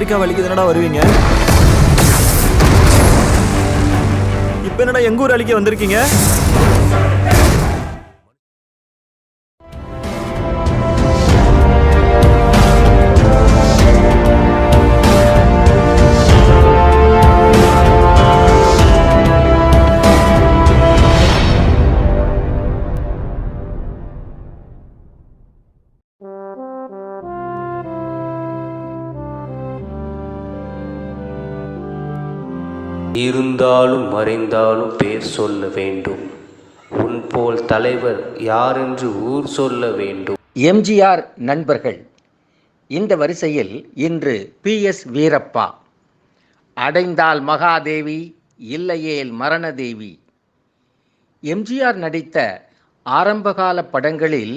America வலிக்கு தானடா வருவீங்க? இப்போ என்னடா எங்க ஊர் அழிக்க வந்திருக்கீங்க? இருந்தாலும் மறைந்தாலும் பேர் சொல்ல வேண்டும். உன் போல் தலைவர் யாரென்று ஊர் சொல்ல வேண்டும். எம்ஜிஆர் நண்பர்கள் இந்த வரிசையில் இன்று பி எஸ் வீரப்பா. அடைந்தால் மகாதேவி இல்லையேல் மரணதேவி. எம்ஜிஆர் நடித்த ஆரம்பகால படங்களில்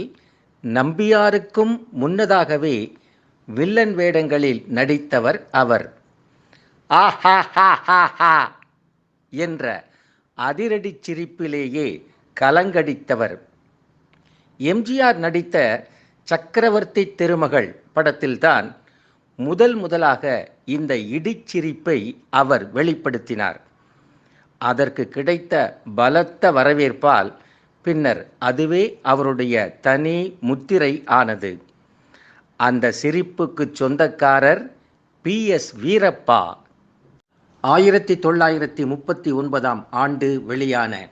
நம்பியாருக்கும் முன்னதாகவே வில்லன் வேடங்களில் நடித்தவர் அவர். ஆஹா என்ற அதிரடி சிரிப்பிலேயே கலங்கடித்தவர். எம்ஜிஆர் நடித்த சக்கரவர்த்தி திருமகள் படத்தில்தான் முதல் முதலாக இந்த இடிச்சிரிப்பை அவர் வெளிப்படுத்தினார். அதற்கு கிடைத்த பலத்த வரவேற்பால் பின்னர் அதுவே அவருடைய தனி முத்திரை ஆனது. அந்த சிரிப்புக்கு சொந்தக்காரர் பி எஸ் வீரப்பா ஆயிரத்தி தொள்ளாயிரத்தி முப்பத்தி ஒன்பதாம் ஆண்டு வெளியான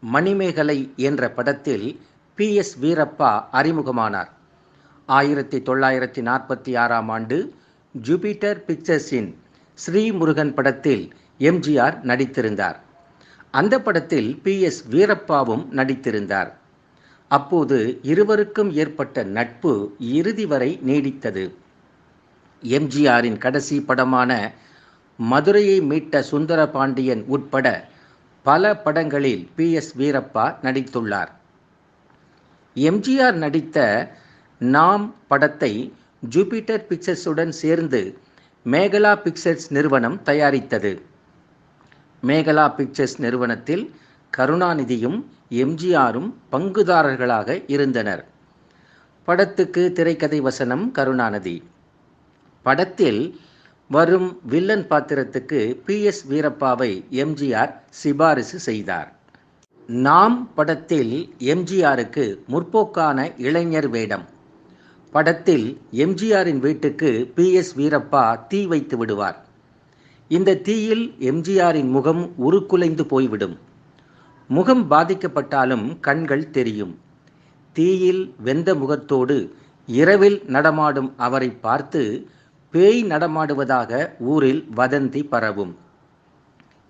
மணிமேகலை என்ற படத்தில் பி எஸ் வீரப்பா அறிமுகமானார். ஆயிரத்தி தொள்ளாயிரத்தி நாற்பத்தி ஆறாம் ஆண்டு ஜூபிட்டர் பிக்சர்ஸின் ஸ்ரீமுருகன் படத்தில் எம்ஜிஆர் நடித்திருந்தார். அந்த படத்தில் பி எஸ் வீரப்பாவும் நடித்திருந்தார். அப்போது இருவருக்கும் ஏற்பட்ட நட்பு இறுதி வரை நீடித்தது. எம்ஜிஆரின் கடைசி படமான மதுரையை மீட்ட சுந்தர பாண்டியன் உட்பட பல படங்களில் பி எஸ் வீரப்பா நடித்துள்ளார். எம்ஜிஆர் நடித்த நாம் படத்தை ஜூபிட்டர் பிக்சர்ஸுடன் சேர்ந்து மேகலா பிக்சர்ஸ் நிறுவனம் தயாரித்தது. மேகலா பிக்சர்ஸ் நிறுவனத்தில் கருணாநிதியும் எம்ஜிஆரும் பங்குதாரர்களாக இருந்தனர். படத்துக்கு திரைக்கதை வசனம் கருணாநிதி. படத்தில் வரும் வில்லன் பாத்திரத்துக்கு பி எஸ் வீரப்பாவை எம்ஜிஆர் சிபாரிசு செய்தார். நாம் படத்தில் எம்ஜிஆருக்கு முற்போக்கான இளைஞர் வேடம். படத்தில் எம்ஜிஆரின் வீட்டுக்கு பி எஸ் வீரப்பா தீ வைத்து விடுவார். இந்த தீயில் எம்ஜிஆரின் முகம் உருக்குலைந்து போய்விடும். முகம் பாதிக்கப்பட்டாலும் கண்கள் தெரியும். தீயில் வெந்த முகத்தோடு இரவில் நடமாடும் அவரை பார்த்து பேய் நடமாடுவதாக ஊரில் வதந்தி பரவும்.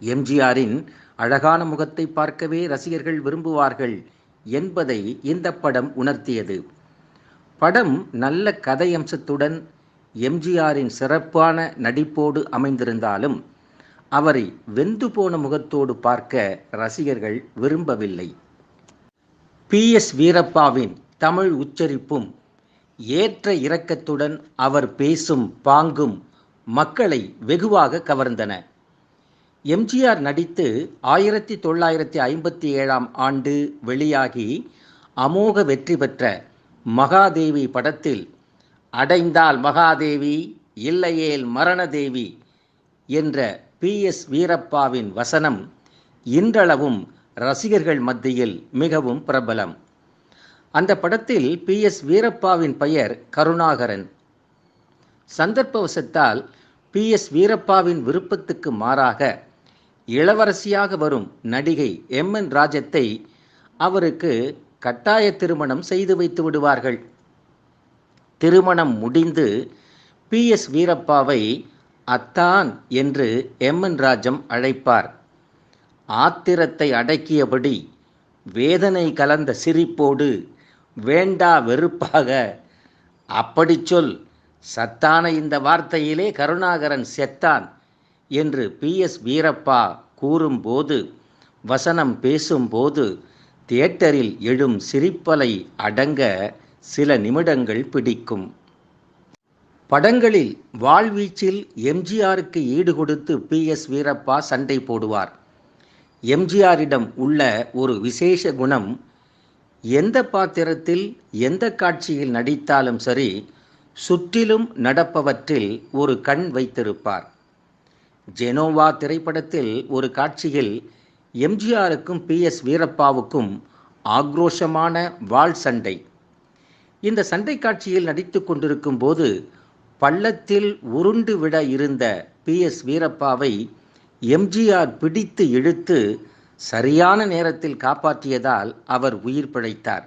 எம்ஜிஆரின் அழகான முகத்தை பார்க்கவே ரசிகர்கள் விரும்புவார்கள் என்பதை இந்த படம் உணர்த்தியது. படம் நல்ல கதையம்சத்துடன் எம்ஜிஆரின் சிறப்பான நடிப்போடு அமைந்திருந்தாலும் அவரை வெந்து போன முகத்தோடு பார்க்க ரசிகர்கள் விரும்பவில்லை. பி எஸ் வீரப்பாவின் தமிழ் உச்சரிப்பும் ஏற்ற இரக்கத்துடன் அவர் பேசும் பாங்கும் மக்களை வெகுவாக கவர்ந்தன. எம்ஜிஆர் நடித்து ஆயிரத்தி தொள்ளாயிரத்தி ஐம்பத்தி ஏழாம் ஆண்டு வெளியாகி அமோக வெற்றி பெற்ற மகாதேவி படத்தில் அடைந்தால் மகாதேவி இல்லையேல் மரணதேவி என்ற பி. எஸ். வீரப்பாவின் வசனம் இன்றளவும் ரசிகர்கள் மத்தியில் மிகவும் பிரபலம். அந்த படத்தில் பி எஸ் வீரப்பாவின் பெயர் கருணாகரன். சந்தர்ப்பவசத்தால் பி எஸ் வீரப்பாவின் விருப்பத்துக்கு மாறாக இளவரசியாக வரும் நடிகை எம் என் ராஜத்தை அவருக்கு கட்டாய திருமணம் செய்து வைத்து விடுவார்கள். திருமணம் முடிந்து பி எஸ் வீரப்பாவை அத்தான் என்று எம் என் ராஜம் அழைப்பார். ஆத்திரத்தை அடக்கியபடி வேதனை கலந்த சிரிப்போடு வேண்டா வெறுப்பாக. அப்படி சொல். சத்தான இந்த வார்த்தையிலே கருணாகரன் செத்தான் என்று பி. எஸ். வீரப்பா கூறும்போது வசனம் பேசும்போது தியேட்டரில் எழும் சிரிப்பலை அடங்க சில நிமிடங்கள் பிடிக்கும். படங்களில் வாழ்வீச்சில் எம்ஜிஆருக்கு ஈடு கொடுத்து பி. எஸ். வீரப்பா சண்டை போடுவார். எம்ஜிஆரிடம் உள்ள ஒரு விசேஷ குணம் எந்த பாத்திரத்தில் எந்த காட்சியில் நடித்தாலும் சரி சுற்றிலும் நடப்பவற்றில் ஒரு கண் வைத்திருப்பார். ஜெனோவா திரைப்படத்தில் ஒரு காட்சியில் எம்ஜிஆருக்கும் பி எஸ் வீரப்பாவுக்கும் ஆக்ரோஷமான வாள் சண்டை. இந்த சண்டை காட்சியில் நடித்து கொண்டிருக்கும் போது பள்ளத்தில் உருண்டு விட இருந்த பி எஸ் வீரப்பாவை எம்ஜிஆர் பிடித்து இழுத்து சரியான நேரத்தில் காப்பாற்றியதால் அவர் உயிர் பிழைத்தார்.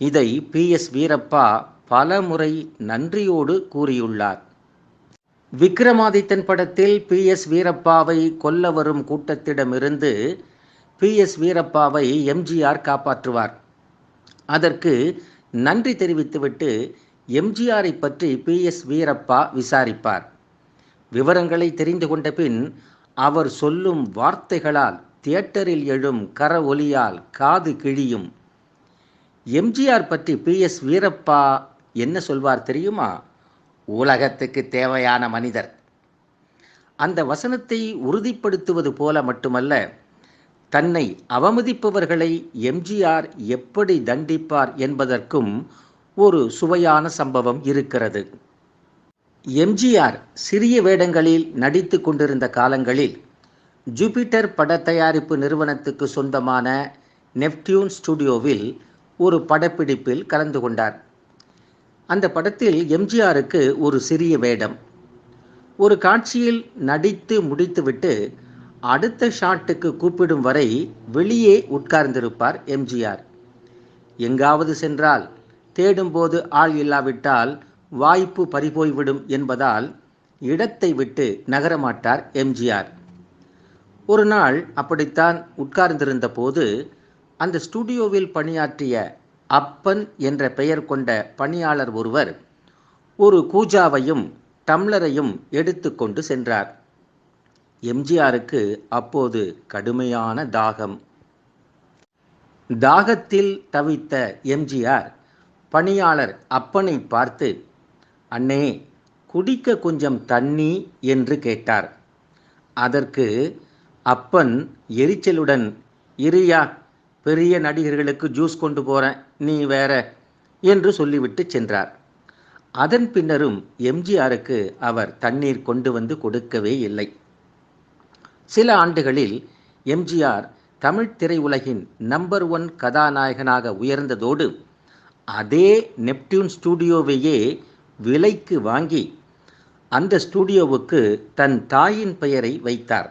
இதை பி. எஸ். வீரப்பா பல முறை நன்றியோடு கூறியுள்ளார். விக்ரமாதித்தன் படத்தில் பி. எஸ். வீரப்பாவை கொல்ல வரும் கூட்டத்திடமிருந்து பி. எஸ். வீரப்பாவை எம்ஜிஆர் காப்பாற்றுவார். அதற்கு நன்றி தெரிவித்துவிட்டு எம்ஜிஆரை பற்றி பி. எஸ். வீரப்பா விசாரிப்பார். விவரங்களை தெரிந்து கொண்ட பின் அவர் சொல்லும் வார்த்தைகளால் தியேட்டரில் எழும் கர ஒலியால் காது கிழியும். எம்ஜிஆர் பற்றி பி. எஸ். வீரப்பா என்ன சொல்வார் தெரியுமா? உலகத்துக்கு தேவையான மனிதர். அந்த வசனத்தை உறுதிப்படுத்துவது போல மட்டுமல்ல தன்னை அவமதிப்பவர்களை எம்ஜிஆர் எப்படி தண்டிப்பார் என்பதற்கும் ஒரு சுவையான சம்பவம் இருக்கிறது. எம்ஜிஆர் சிறிய வேடங்களில் நடித்து கொண்டிருந்த காலங்களில் ஜூபிட்டர் பட தயாரிப்பு நிறுவனத்துக்கு சொந்தமான நெப்டியூன் ஸ்டுடியோவில் ஒரு படப்பிடிப்பில் கலந்து கொண்டார். அந்த படத்தில் எம்ஜிஆருக்கு ஒரு சிறிய வேடம். ஒரு காட்சியில் நடித்து முடித்துவிட்டு அடுத்த ஷாட்டுக்கு கூப்பிடும் வரை வெளியே உட்கார்ந்திருப்பார் எம்ஜிஆர். எங்காவது சென்றால் தேடும்போது ஆள் இல்லாவிட்டால் வாய்ப்பு பறிபோய்விடும் என்பதால் இடத்தை விட்டு நகரமாட்டார் எம்ஜிஆர். ஒரு நாள் அப்படித்தான் உட்கார்ந்திருந்த போது அந்த ஸ்டுடியோவில் பணியாற்றிய அப்பன் என்ற பெயர் கொண்ட பணியாளர் ஒருவர் ஒரு கூஜாவையும் டம்ளரையும் எடுத்துக்கொண்டு சென்றார். எம்ஜிஆருக்கு அப்போது கடுமையான தாகம். தாகத்தில் தவித்த எம்ஜிஆர் பணியாளர் அப்பனை பார்த்து அண்ணே குடிக்க கொஞ்சம் தண்ணி என்று கேட்டார். அதற்கு அப்பன் எரிச்சலுடன் இரியா பெரிய நடிகர்களுக்கு ஜூஸ் கொண்டு போகிறேன் நீ வேற என்று சொல்லிவிட்டு சென்றார். அதன் பின்னரும் எம்ஜிஆருக்கு அவர் தண்ணீர் கொண்டு வந்து கொடுக்கவே இல்லை. சில ஆண்டுகளில் எம்ஜிஆர் தமிழ் திரையுலகின் நம்பர் ஒன் கதாநாயகனாக உயர்ந்ததோடு அதே நெப்டியூன் ஸ்டூடியோவையே விலைக்கு வாங்கி அந்த ஸ்டூடியோவுக்கு தன் தாயின் பெயரை வைத்தார்.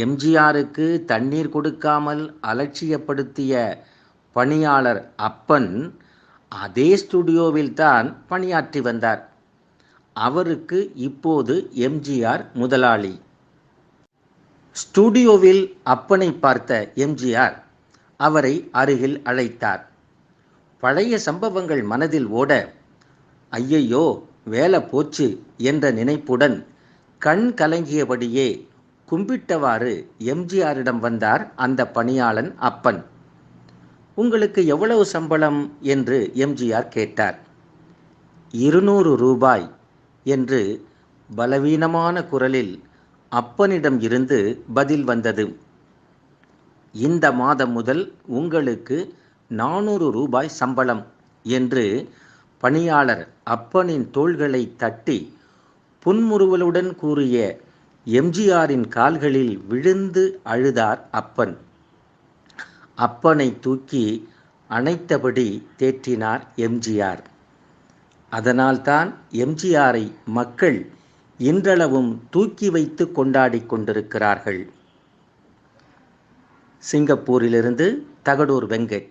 எம்ஜிஆருக்கு தண்ணீர் கொடுக்காமல் அலட்சியப்படுத்திய பணியாளர் அப்பன் அதே ஸ்டுடியோவில் தான் பணியாற்றி வந்தார். அவருக்கு இப்போது எம்ஜிஆர் முதலாளி. ஸ்டுடியோவில் அப்பனை பார்த்த எம்ஜிஆர் அவரை அருகில் அழைத்தார். பழைய சம்பவங்கள் மனதில் ஓட ஐயையோ வேலை போச்சு என்ற நினைப்புடன் கண் கலங்கியபடியே கும்பிட்டவாறு எம்ஜிஆரிடம் வந்தார் அந்த பணியாளன் அப்பன். உங்களுக்கு எவ்வளவு சம்பளம்? என்று எம்ஜிஆர் கேட்டார். இருநூறு ரூபாய் என்று பலவீனமான குரலில் அப்பனிடம் இருந்து பதில் வந்தது. இந்த மாதம் முதல் உங்களுக்கு நானூறு ரூபாய் சம்பளம் என்று பணியாளர் அப்பனின் தோள்களை தட்டி புன்முறுவலுடன் கூறிய எம்ஜிஆரின் கால்களில் விழுந்து அழுதார் அப்பன். அப்பனை தூக்கி அணைத்தபடி தேற்றினார் எம்ஜிஆர். அதனால்தான் எம்ஜிஆரை மக்கள் இன்றளவும் தூக்கி வைத்து கொண்டாடிக் கொண்டிருக்கிறார்கள். சிங்கப்பூரிலிருந்து தகடூர் வெங்கட்.